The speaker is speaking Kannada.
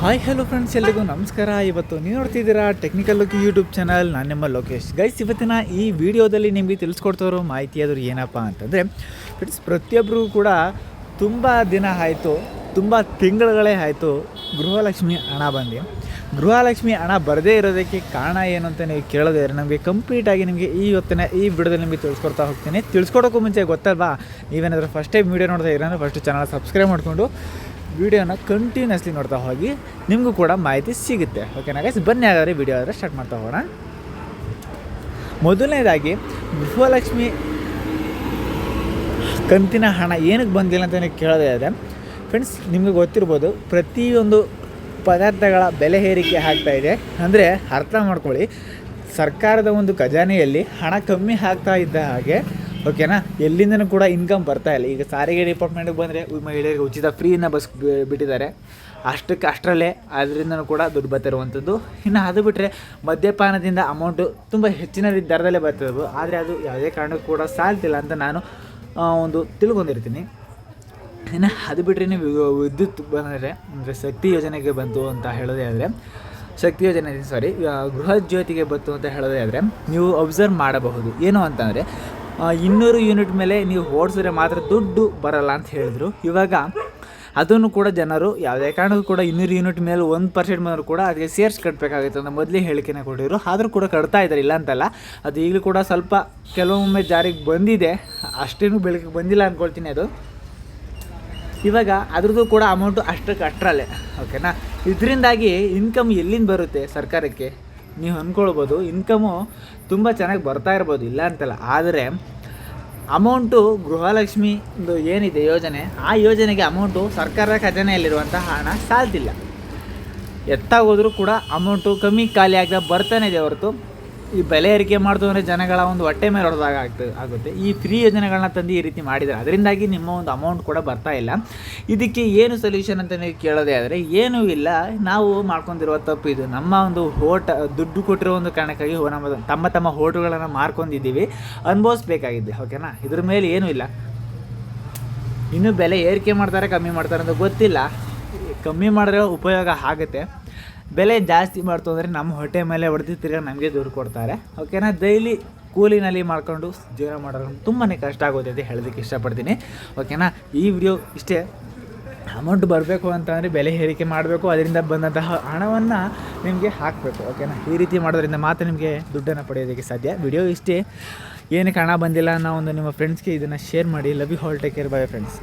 ಹಾಯ್ ಹಲೋ ಫ್ರೆಂಡ್ಸ್ ಎಲ್ಲರಿಗೂ ನಮಸ್ಕಾರ. ಇವತ್ತು ನೀವು ನೋಡ್ತಿದ್ದೀರಾ ಟೆಕ್ನಿಕಲ್ ಲುಕ್ ಯೂಟ್ಯೂಬ್ ಚಾನಲ್ ನಾನು ನಿಮ್ಮ ಲೋಕೇಶ್. ಗೈಸ್ ಇವತ್ತಿನ ಈ ವಿಡಿಯೋದಲ್ಲಿ ನಿಮಗೆ ತಿಳಿಸ್ಕೊಡ್ತಾರೋ ಮಾಹಿತಿ ಆದರೂ ಏನಪ್ಪ ಅಂತಂದರೆ ಫ್ರೆಂಡ್ಸ್ ಪ್ರತಿಯೊಬ್ಬರೂ ಕೂಡ ತುಂಬ ದಿನ ಆಯಿತು. ತುಂಬ ತಿಂಗಳುಗಳೇ ಆಯಿತು ಗೃಹಲಕ್ಷ್ಮಿ ಹಣ ಬಂದು. ಗೃಹಲಕ್ಷ್ಮಿ ಹಣ ಬರದೇ ಇರೋದಕ್ಕೆ ಕಾರಣ ಏನು ಅಂತ ನೀವು ಕೇಳೋದೇ ನಮಗೆ ಕಂಪ್ಲೀಟಾಗಿ ನಿಮಗೆ ಈ ಹೊತ್ತಿನ ಈ ವಿಡಿಯೋದಲ್ಲಿ ನಿಮಗೆ ತಿಳಿಸ್ಕೊಡ್ತಾ ಹೋಗ್ತೀನಿ. ತಿಳಿಸ್ಕೊಡೋಕ್ಕೂ ಮುಂಚೆ ಗೊತ್ತಲ್ವಾ? ನೀವೇನಾದರೂ ಫಸ್ಟ್ ಟೈಮ್ ವೀಡಿಯೋ ನೋಡ್ತಾ ಇರೋಂದ್ರೆ ಫಸ್ಟ್ ಚಾನಲ್ ಸಬ್ಸ್ಕ್ರೈಬ್ ಮಾಡಿಕೊಂಡು ವೀಡಿಯೋನ ಕಂಟಿನ್ಯೂಸ್ಲಿ ನೋಡ್ತಾ ಹೋಗಿ, ನಿಮಗೂ ಕೂಡ ಮಾಹಿತಿ ಸಿಗುತ್ತೆ. ಓಕೆನಾ ಗೈಸ್ ಬನ್ನಿ ಹಾಗಾದರೆ ವಿಡಿಯೋ ಆದರೆ ಸ್ಟಾರ್ಟ್ ಮಾಡ್ತಾ ಹೋಗೋಣ. ಮೊದಲನೇದಾಗಿ, ಗೃಹಲಕ್ಷ್ಮಿ ಕಂತಿನ ಹಣ ಏನಕ್ಕೆ ಬಂದಿಲ್ಲ ಅಂತ ಕೇಳೋದೇ ಇದೆ ಫ್ರೆಂಡ್ಸ್ ನಿಮಗೆ ಗೊತ್ತಿರ್ಬೋದು, ಪ್ರತಿಯೊಂದು ಪದಾರ್ಥಗಳ ಬೆಲೆ ಏರಿಕೆ ಆಗ್ತಾ ಇದೆ. ಅಂದರೆ ಅರ್ಥ ಮಾಡ್ಕೊಳ್ಳಿ, ಸರ್ಕಾರದ ಒಂದು ಖಜಾನೆಯಲ್ಲಿ ಹಣ ಕಮ್ಮಿ ಆಗ್ತಾ ಇದ್ದ ಹಾಗೆ ಓಕೆನಾ ಎಲ್ಲಿಂದನೂ ಕೂಡ ಇನ್ಕಮ್ ಬರ್ತಾ ಇಲ್ಲ. ಈಗ ಸಾರಿಗೆ ಡಿಪಾರ್ಟ್ಮೆಂಟಿಗೆ ಬಂದರೆ ಮಹಿಳೆಯರಿಗೆ ಉಚಿತ ಫ್ರೀನ ಬಸ್ ಬಿಟ್ಟಿದ್ದಾರೆ. ಅಷ್ಟಕ್ಕೆ ಅಷ್ಟರಲ್ಲೇ ಅದರಿಂದನೂ ಕೂಡ ದುಡ್ಡು ಬರ್ತಿರುವಂಥದ್ದು. ಇನ್ನು ಅದು ಬಿಟ್ಟರೆ ಮದ್ಯಪಾನದಿಂದ ಅಮೌಂಟು ತುಂಬ ಹೆಚ್ಚಿನ ದರದಲ್ಲೇ ಬರ್ತಿರೋದು ಆದರೆ ಅದು ಯಾವುದೇ ಕಾರಣಕ್ಕೂ ಕೂಡ ಸಾಲ್ತಿಲ್ಲ ಅಂತ ನಾನು ಒಂದು ತಿಳ್ಕೊಂಡಿರ್ತೀನಿ. ಇನ್ನು ಅದು ಬಿಟ್ಟರೆ ವಿದ್ಯುತ್ ಬಂದರೆ, ಅಂದರೆ ಶಕ್ತಿ ಯೋಜನೆಗೆ ಬಂತು ಅಂತ ಹೇಳೋದೇ ಆದರೆ, ಶಕ್ತಿ ಯೋಜನೆ ಸಾರಿ ಗೃಹ ಜ್ಯೋತಿಗೆ ಬಂತು ಅಂತ ಹೇಳೋದೇ ಆದರೆ, ನೀವು ಅಬ್ಸರ್ವ್ ಮಾಡಬಹುದು. ಏನು ಅಂತಂದರೆ ಇನ್ನೂರು ಯೂನಿಟ್ ಮೇಲೆ ನೀವು ಓಡಿಸಿದ್ರೆ ಮಾತ್ರ ದುಡ್ಡು ಬರಲ್ಲ ಅಂತ ಹೇಳಿದ್ರು. ಇವಾಗ ಅದನ್ನು ಕೂಡ ಜನರು, ಯಾವುದೇ ಕಾರಣಕ್ಕೂ ಕೂಡ ಇನ್ನೂರು ಯೂನಿಟ್ ಮೇಲೆ ಒಂದು ಪರ್ಸೆಂಟ್ ಬಂದರೂ ಕೂಡ ಅದಕ್ಕೆ ಸೇರ್ಸ್ ಕಟ್ಟಬೇಕಾಗಿತ್ತು ಅಂತ ಮೊದಲೇ ಹೇಳಿಕೆನ ಕೊಟ್ಟಿದ್ರು. ಆದರೂ ಕೂಡ ಕಟ್ತಾ ಇದ್ದಾರೆ, ಇಲ್ಲ ಅಂತಲ್ಲ. ಅದು ಈಗಲೂ ಕೂಡ ಸ್ವಲ್ಪ ಕೆಲವೊಮ್ಮೆ ಜಾರಿಗೆ ಬಂದಿದೆ. ಅಷ್ಟೇನು ಬೆಳಕಿಗೆ ಬಂದಿಲ್ಲ ಅಂದ್ಕೊಳ್ತೀನಿ ಅದು. ಇವಾಗ ಅದ್ರದ್ದು ಕೂಡ ಅಮೌಂಟು ಅಷ್ಟಕ್ಕೆ ಅಷ್ಟರಲ್ಲೇ ಓಕೆನಾ ಇದರಿಂದಾಗಿ ಇನ್ಕಮ್ ಎಲ್ಲಿಂದ ಬರುತ್ತೆ ಸರ್ಕಾರಕ್ಕೆ? ನೀವು ಅಂದ್ಕೊಳ್ಬೋದು ಇನ್ಕಮು ತುಂಬ ಚೆನ್ನಾಗಿ ಬರ್ತಾ ಇರ್ಬೋದು, ಇಲ್ಲ ಅಂತಲ್ಲ. ಆದರೆ ಅಮೌಂಟು ಗೃಹಲಕ್ಷ್ಮಿ ಒಂದು ಏನಿದೆ ಯೋಜನೆ, ಆ ಯೋಜನೆಗೆ ಅಮೌಂಟು ಸರ್ಕಾರದ ಖಜಾನೆಯಲ್ಲಿರುವಂಥ ಹಣ ಸಾಲ್ತಿಲ್ಲ. ಎತ್ತಾಗೋದ್ರೂ ಕೂಡ ಅಮೌಂಟು ಕಮ್ಮಿ ಖಾಲಿ ಆಗ್ತಾ ಬರ್ತಾನೆ ಇದೆ ಹೊರತು. ಈ ಬೆಲೆ ಏರಿಕೆ ಮಾಡ್ತು ಅಂದರೆ ಜನಗಳ ಒಂದು ಹೊಟ್ಟೆ ಮೇಲೆ ಹೊಡೆದಾಗ ಆಗ್ತದೆ ಆಗುತ್ತೆ. ಈ ಫ್ರೀ ಯೋಜನೆಗಳನ್ನ ತಂದು ಈ ರೀತಿ ಮಾಡಿದರೆ ಅದರಿಂದಾಗಿ ನಿಮ್ಮ ಒಂದು ಅಮೌಂಟ್ ಕೂಡ ಬರ್ತಾ ಇಲ್ಲ. ಇದಕ್ಕೆ ಏನು ಸೊಲ್ಯೂಷನ್ ಅಂತ ನೀವು ಕೇಳೋದೇ ಆದರೆ ಏನೂ ಇಲ್ಲ. ನಾವು ಮಾಡ್ಕೊಂಡಿರುವ ತಪ್ಪು ಇದು. ನಮ್ಮ ಒಂದು ಹೋಟ, ದುಡ್ಡು ಕೊಟ್ಟಿರೋ ಒಂದು ಕಾರಣಕ್ಕಾಗಿ ನಮ್ಮ ತಮ್ಮ ತಮ್ಮ ಹೋಟೆಲ್ಗಳನ್ನು ಮಾರ್ಕೊಂಡಿದ್ದೀವಿ. ಅನುಭವಿಸ್ಬೇಕಾಗಿದೆ ಓಕೆನಾ ಇದ್ರ ಮೇಲೆ ಏನೂ ಇಲ್ಲ. ಇನ್ನೂ ಬೆಲೆ ಏರಿಕೆ ಮಾಡ್ತಾರೆ, ಕಮ್ಮಿ ಮಾಡ್ತಾರೆ ಅಂತ ಗೊತ್ತಿಲ್ಲ. ಕಮ್ಮಿ ಮಾಡಿದ್ರೆ ಉಪಯೋಗ ಆಗುತ್ತೆ. ಬೆಲೆ ಜಾಸ್ತಿ ಮಾಡ್ತು ಅಂದರೆ ನಮ್ಮ ಹೊಟ್ಟೆ ಮೇಲೆ ಹೊಡೆದು ತಿರ್ಗಿ ನಮಗೆ ದುಡ್ಡು ಕೊಡ್ತಾರೆ. ಓಕೆನಾ ಡೈಲಿ ಕೂಲಿನಲ್ಲಿ ಮಾಡ್ಕೊಂಡು ಜೀವನ ಮಾಡೋದು ತುಂಬಾ ಕಷ್ಟ ಆಗುತ್ತೆ ಅಂತ ಹೇಳೋದಕ್ಕೆ ಇಷ್ಟಪಡ್ತೀನಿ. ಓಕೆನಾ ಈ ವಿಡಿಯೋ ಇಷ್ಟೇ. ಅಮೌಂಟ್ ಬರಬೇಕು ಅಂತಂದರೆ ಬೆಲೆ ಏರಿಕೆ ಮಾಡಬೇಕು, ಅದರಿಂದ ಬಂದಂತಹ ಹಣವನ್ನು ನಿಮಗೆ ಹಾಕಬೇಕು. ಓಕೆನಾ ಈ ರೀತಿ ಮಾಡೋದ್ರಿಂದ ಮಾತ್ರ ನಿಮಗೆ ದುಡ್ಡನ್ನು ಪಡೆಯೋದಕ್ಕೆ ಸಾಧ್ಯ. ವಿಡಿಯೋ ಇಷ್ಟೇ. ಏನಕ್ಕೆ ಹಣ ಬಂದಿಲ್ಲ ಅನ್ನೋ ಒಂದು ನಿಮ್ಮ ಫ್ರೆಂಡ್ಸ್ಗೆ ಇದನ್ನು ಶೇರ್ ಮಾಡಿ. Love you all take care bye friends